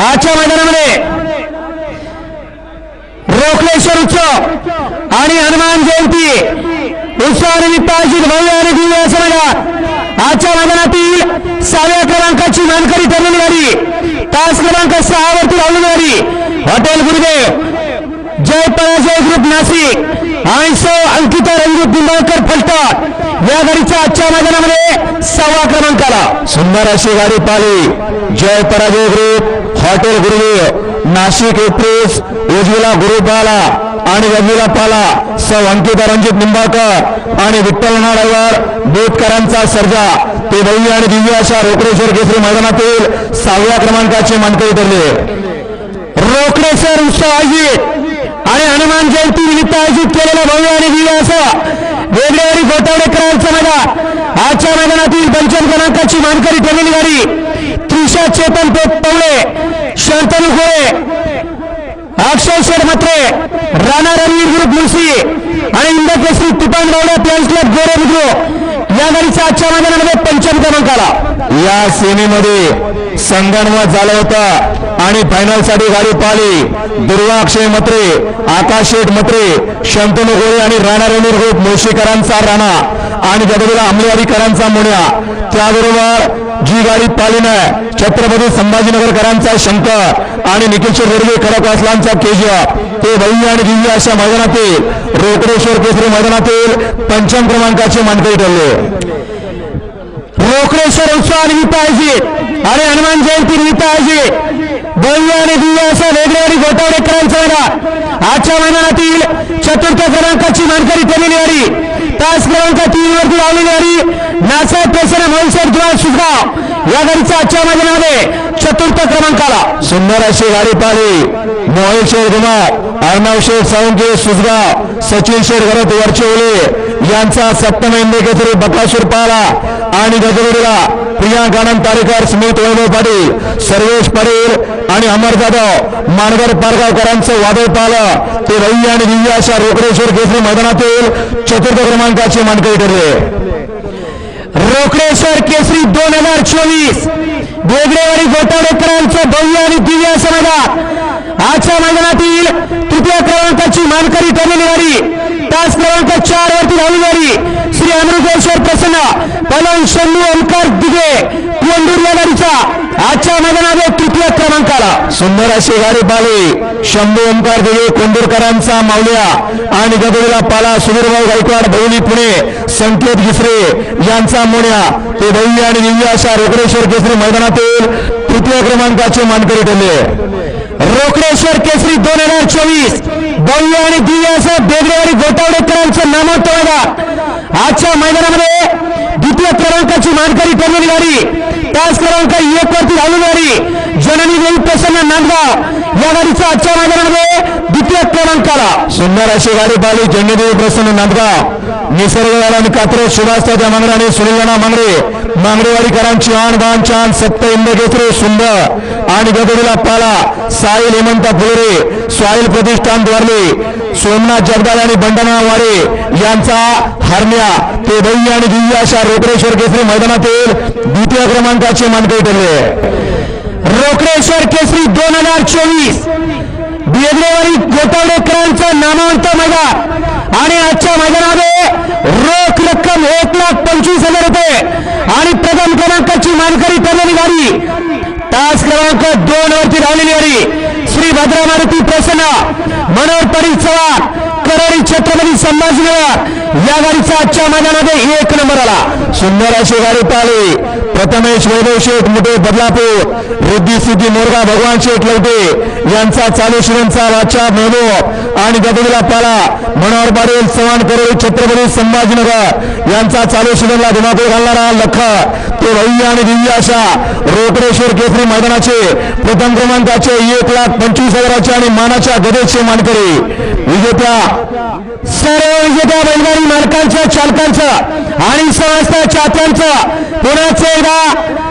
आजच्या मैदानामध्ये रोखलेश्वर उत्सव आणि हनुमान जयंती. उत्सवानिमित्त आयोजित भव्य आणि दिव्य असं मैदान आजच्या मैदानातील सहाव्या क्रमांकाची मानकरी ठरलेली गाडी. तास क्रमांक सहा वरती लावलेली गाडी. हॉटेल गुरुदेव जय पराजय ग्रुप नाशिक आणि सौ अंकिता रंजू निंबाळकर फलटण. या गाडीच्या आजच्या मैदानामध्ये सहावा क्रमांकाला सुंदर अशी गाडी Pali Jay Parajay group. Hotel Gurudev Nashik express उजवीला गुरुपाला आणि गजवीला पाला. सौ अंकिता रणजित निंबाळकर आणि विठ्ठल नाडावर बोटकरांचा सर्जा. ते भव्य आणि दिव्य अशा रोकडेश्वर केसरी मैदानातील सहाव्या क्रमांकाचे मानकरी ठरले. रोकडेश्वर उत्सव आयोजित आणि हनुमान जयंती निमित्त आयोजित केलेलं भव्य आणि दिव्य असं वेगळेवाडी गोटावडेकरांचं मैदान आजच्या मैदानातील पंचम क्रमांकाची मानकरी ठरलेली गाडी त्रिशा चेतन पवळे शंतनू गोळे अक्षय शेड मत्रे राणा रणवीर ग्रुप मुळशी आणि इंदकेश्री तुपान गौड्या प्लॅन्स क्लब गोरे बुद्रू या गाडीच्या आजच्या मैदानामध्ये पंचम क्रमांकाला. या सेमीमध्ये संगणमत झाला होता आणि फायनलसाठी गाडी पाहिली दुर्वा अक्षय मत्रे आकाश शेठ मत्रे शंतनू गोळे आणि राणा रणवीर ग्रुप मुळशीकरांचा राणा आणि जगदुला आंबेवाडीकरांचा मुन्या. त्याबरोबर जी गाडी पालीनं छत्रपती संभाजीनगरकरांचा शंकर आणि निखिल रेल्वे खडकवासलांचा केजीएफ ते भव्य आणि दिव्य अशा मैदानातील रोकडेश्वर केसरी मैदानातील पंचम क्रमांकाचे मानकरी ठरले. रोकडेश्वर उत्सव निमित्त आयोजित आणि हनुमान जयंती निमित्त आयोजित भव्य आणि दिव्य अशा वेगळे आणि गोटावडेकरांचा मैदान आजच्या मैदानातील चतुर्थ क्रमांकाची मानकरी ठरलेली आली तास क्रमांक तीन वरती लावलेली आली नासा पेशना महेश्वर द्वार सुजगाव या गाडीचा आजच्या मैदानामध्ये चतुर्थ क्रमांकाला सुंदर अशी गाडी पाहिली. मोहित शेठ अर्णव शेठ सावंके सुजगाव सचिन शेरगरत घरत वरचे ओले यांचा सप्तम इंदेकेसरी बकासूर पाला आणि गजबडीला प्रियांक आनंद तारेकर स्मित वैभव पाटील सर्वेश पडेल आणि अमर जाधव. मानगर पारगावकरांचं वादळ पालं ते रवी आणि दिव्या अशा रोकडेश्वर केसरी मैदानातील चतुर्थ क्रमांकाचे मानकरी ठरले. रोकडेश्वर केसरी दोन हजार चोवीस. बेगडेवाडी गोटावडेकरांचं भव्य आणि दिव्य असं मैदान आजच्या मैदानातील तृतीय क्रमांकाची मानकरी ठरलेली गाडी तास क्रमांक चार वरती धावली गाडी श्री अमृतेश्वर प्रसन्न पलन शंभू अंकार दिगे कोंडूर या गाडीचा आजच्या मैदानामध्ये तृतीय क्रमांकाला. सुंदर अशी गाडी पाली शंभू ओंकार दिवे कोंडूरकरांचा मावल्या आणि गदोलीला पाला सुधीरभाऊ गायकवाड भवनी पुणे संकेत घिसरे यांचा मोण्या ते भव्य आणि दिव्य अशा रोकडेश्वर केसरी मैदानातील तृतीय क्रमांकाचे मानकरी ठरले. रोकडेश्वर केसरी दोन हजार चोवीस. भव्य आणि दिव्य असं बेगडे आणि गोटावडेकरांचं नामवंत आजच्या मैदानामध्ये द्वितीय क्रमांकाची मानकरी ठरलेली गाडी. तास क्रमांक एक वरती धावलेली गाडी जननी देवी प्रसन्न नांदगाव. या गाडीचा आजच्या मैदानामध्ये द्वितीय क्रमांकाला सुंदर अशी गाडी पाहिली जननीदेवी प्रसन्न नांदगाव. निसर्गवाला आणि कात्रे सुभाषताच्या मांगडे आणि सुनीलना मांगडे मांगडेवाडीकरांची आण बाण छान सत्य इंदकेसरे सुंदर. आणि गगडीला पाला साहिल हेमंत फुलरे साहिल प्रतिष्ठान द्वारले सोमनाथ जगदाल आणि बंडना वाडे यांचा हरण्या. ते आणि दिव्य अशा रोकडेश्वर केसरी मैदानातील द्वितीय क्रमांकाचे मानकरी ठरले. रोकडेश्वर केसरी दोन हजार चोवीस बेगडेवाडी गोटावडेकरांचं नामांत मैदान. आणि आजच्या मैदानामध्ये रोख रक्कम एक लाख पंचवीस हजार रुपये आणि प्रथम क्रमांकाची मानकरी ठरलेली गाडी. तास क्रमांक दोन वरती धावलेली गाडी. श्री भद्रा मारुती प्रसन्न मनोहर परी चव्हाण करडी छत्रपती संभाजीनगर या गाडीचा आजच्या मैदानामध्ये एक नंबर आला. सुंदर अशी गाडी पाहिली प्रथमेश वैभव शेठ मुठे बदलापूर. रिद्धी सिद्धी मोरगा भगवान शेठ लवटे. यांचा चालू श्रींचा वाचा महबूब आणि गदगीला पाला. मनोहर पाटील चव्हाण करोळी छत्रपती संभाजीनगर. यांचा चालू श्रीला धुमाकूळ घालणारा लख. ते भव्य आणि दिव्य अशा रोकडेश्वर केसरी मैदानाचे प्रथम क्रमांकाचे एक लाख पंचवीस हजाराचे आणि मानाच्या गदेचे मानकरी. विजेत्या सर्व विजेत्या बैलगाडी मालकांचं चालकांचं आणि समस्त चात्यांचं पुण्याचे एकदा